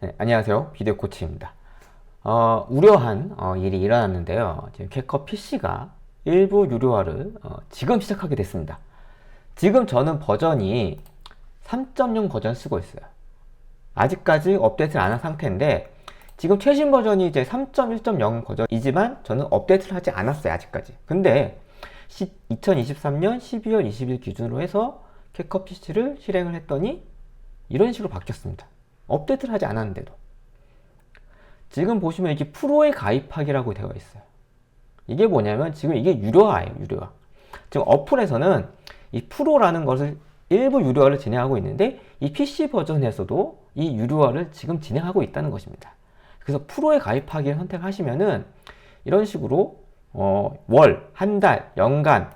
네, 안녕하세요. 비디오 코치입니다. 어, 우려한 어, 일이 일어났는데요. 지금 캐커 PC가 일부 유료화를 어, 지금 시작하게 됐습니다. 지금 저는 버전이 3.0 버전 쓰고 있어요. 아직까지 업데이트를 안 한 상태인데 지금 최신 버전이 이제 3.1.0 버전이지만 저는 업데이트를 하지 않았어요. 아직까지. 근데 2023년 12월 20일 기준으로 해서 캐커 PC를 실행을 했더니 이런 식으로 바뀌었습니다. 업데이트를 하지 않았는데도. 지금 보시면 이게 프로에 가입하기라고 되어 있어요. 이게 뭐냐면 지금 이게 유료화예요, 유료화. 지금 어플에서는 이 프로라는 것을 일부 유료화를 진행하고 있는데 이 PC 버전에서도 이 유료화를 지금 진행하고 있다는 것입니다. 그래서 프로에 가입하기를 선택하시면은 이런 식으로 어, 월, 한 달, 연간,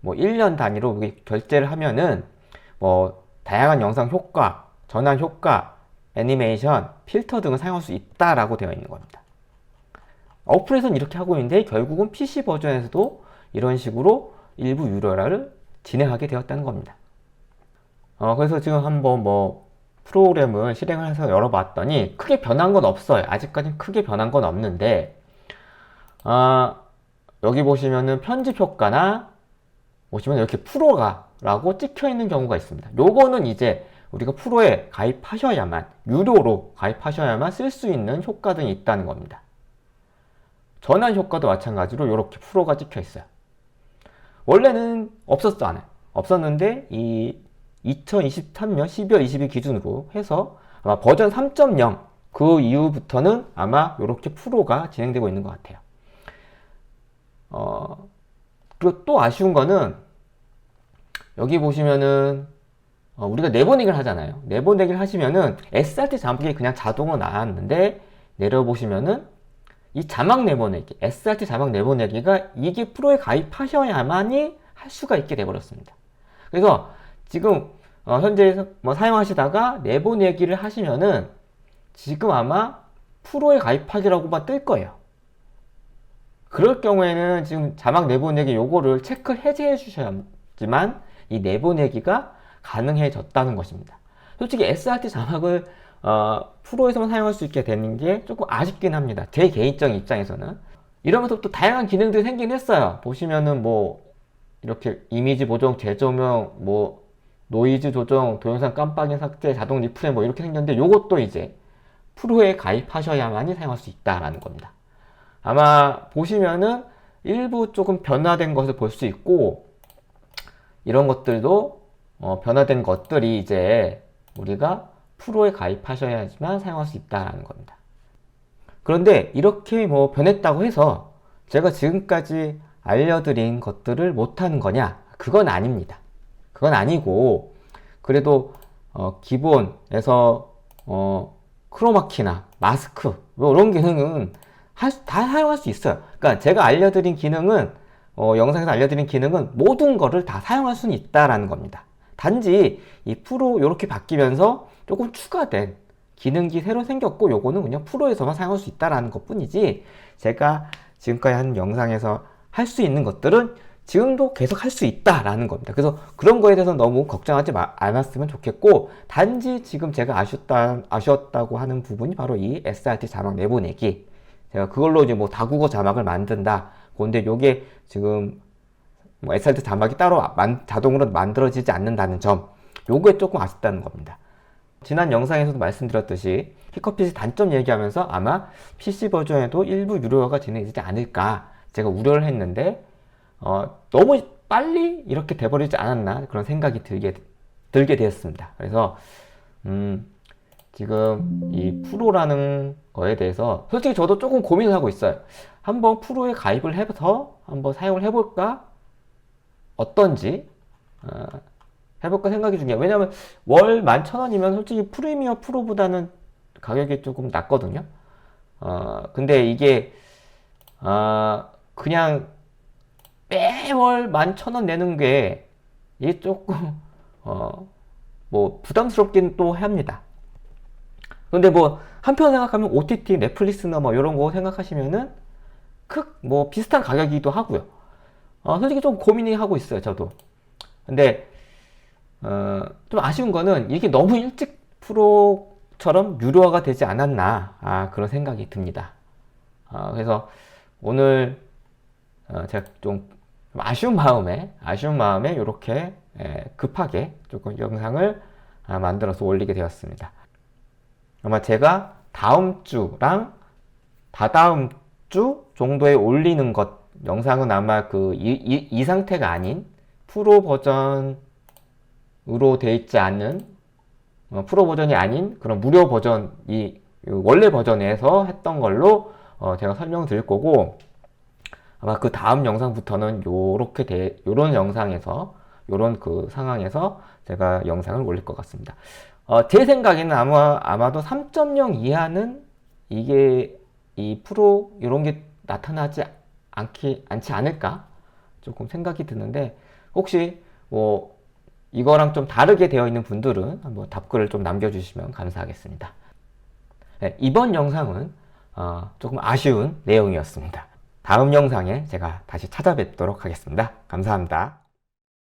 뭐 1년 단위로 이렇게 결제를 하면은 뭐 다양한 영상 효과, 전환 효과, 애니메이션, 필터 등을 사용할 수 있다라고 되어 있는 겁니다. 어플에서는 이렇게 하고 있는데 결국은 PC 버전에서도 이런 식으로 일부 유료화를 진행하게 되었다는 겁니다. 어, 그래서 지금 한번 뭐 프로그램을 실행을 해서 열어봤더니 크게 변한 건 없어요. 아직까지는 크게 변한 건 없는데, 아, 여기 보시면은 편집 효과나 보시면 이렇게 프로가라고 찍혀 있는 경우가 있습니다. 요거는 이제 우리가 프로에 가입하셔야만 유료로 가입하셔야만 쓸 수 있는 효과 등이 있다는 겁니다. 전환 효과도 마찬가지로 이렇게 프로가 찍혀 있어요. 원래는 없었잖아요. 없었는데 이 2023년 12월 20일 기준으로 해서 아마 버전 3.0 그 이후부터는 아마 이렇게 프로가 진행되고 있는 것 같아요. 어, 그리고 또 아쉬운 거는 여기 보시면은 어, 우리가 내보내기를 하잖아요. 내보내기를 하시면은 SRT 자막이 그냥 자동으로 나왔는데 내려보시면은 이 자막 내보내기, SRT 자막 내보내기가 이게 프로에 가입하셔야만이 할 수가 있게 돼버렸습니다. 그래서 지금 어, 현재 뭐 사용하시다가 내보내기를 하시면은 지금 아마 프로에 가입하기라고만 뜰 거예요. 그럴 경우에는 지금 자막 내보내기 요거를 체크 해제해 주셔야지만 이 내보내기가 가능해졌다는 것입니다. 솔직히 SRT 자막을 어, 프로에서만 사용할 수 있게 되는 게 조금 아쉽긴 합니다. 제 개인적인 입장에서는. 이러면서 또 다양한 기능들이 생긴 했어요. 보시면은 뭐, 이렇게 이미지 보정, 재조명, 뭐, 노이즈 조정, 동영상 깜빡이 삭제, 자동 리프레임 뭐 이렇게 생겼는데 요것도 이제 프로에 가입하셔야만이 사용할 수 있다라는 겁니다. 아마 보시면은 일부 조금 변화된 것을 볼 수 있고, 이런 것들도 어, 변화된 것들이 이제 우리가 프로에 가입하셔야지만 사용할 수 있다는 겁니다. 그런데 이렇게 뭐 변했다고 해서 제가 지금까지 알려드린 것들을 못하는 거냐? 그건 아닙니다. 그건 아니고 그래도 어, 기본에서 어, 크로마키나 마스크 뭐 이런 기능은 할, 다 사용할 수 있어요. 그러니까 제가 알려드린 기능은 어, 영상에서 알려드린 기능은 모든 거를 다 사용할 수는 있다라는 겁니다. 단지 이 프로 이렇게 바뀌면서 조금 추가된 기능이 새로 생겼고 요거는 그냥 프로에서만 사용할 수 있다라는 것 뿐이지 제가 지금까지 한 영상에서 할 수 있는 것들은 지금도 계속 할 수 있다라는 겁니다. 그래서 그런 거에 대해서 너무 걱정하지 마, 않았으면 좋겠고 단지 지금 제가 아쉬웠다, 아쉬웠다고 하는 부분이 바로 이 SRT 자막 내보내기 제가 그걸로 이제 뭐 다국어 자막을 만든다 근데 요게 지금 뭐 SRT 자막이 따로 만, 자동으로 만들어지지 않는다는 점 요게 조금 아쉽다는 겁니다. 지난 영상에서도 말씀드렸듯이 히커핏이 단점 얘기하면서 아마 PC 버전에도 일부 유료화가 진행되지 않을까 제가 우려를 했는데 어, 너무 빨리 이렇게 돼버리지 않았나 그런 생각이 들게 들게 되었습니다. 그래서 음, 지금 이 프로라는 거에 대해서 솔직히 저도 조금 고민을 하고 있어요. 한번 프로에 가입을 해서 한번 사용을 해볼까 어떤지 어, 해볼까 생각이 중이에요. 왜냐면 월 11,000원이면 솔직히 프리미어 프로보다는 가격이 조금 낮거든요. 어, 근데 이게, 어, 그냥 매월 11,000원 내는 게 이게 조금, 어, 뭐 부담스럽긴 또 합니다. 근데 뭐 한편 생각하면 OTT, 넷플릭스나 뭐 이런 거 생각하시면은 크, 뭐 비슷한 가격이기도 하고요. 어, 솔직히 좀 고민이 하고 있어요, 저도. 근데 어, 좀 아쉬운 거는 이게 너무 일찍 프로 처럼 유료화가 되지 않았나 아, 그런 생각이 듭니다. 아, 그래서 오늘 어, 제가 좀 아쉬운 마음에 아쉬운 마음에 이렇게 급하게 조금 영상을 아, 만들어서 올리게 되었습니다. 아마 제가 다음 주랑 다다음 주 정도에 올리는 것 영상은 아마 그이 상태가 아닌 프로 버전으로 되어 있지 않은 어, 프로 버전이 아닌 그런 무료 버전이 원래 버전에서 했던 걸로 어, 제가 설명을 드릴 거고 아마 그 다음 영상부터는 요렇게 돼 요런 영상에서 요런 그 상황에서 제가 영상을 올릴 것 같습니다. 어, 제 생각에는 아마 아마도 3.0 이하는 이게 이 프로 이런 게 나타나지 않기 않지 않을까 조금 생각이 드는데 혹시 뭐 이거랑 좀 다르게 되어 있는 분들은 한번 답글을 좀 남겨주시면 감사하겠습니다. 네, 이번 영상은 어, 조금 아쉬운 내용이었습니다. 다음 영상에 제가 다시 찾아뵙도록 하겠습니다. 감사합니다.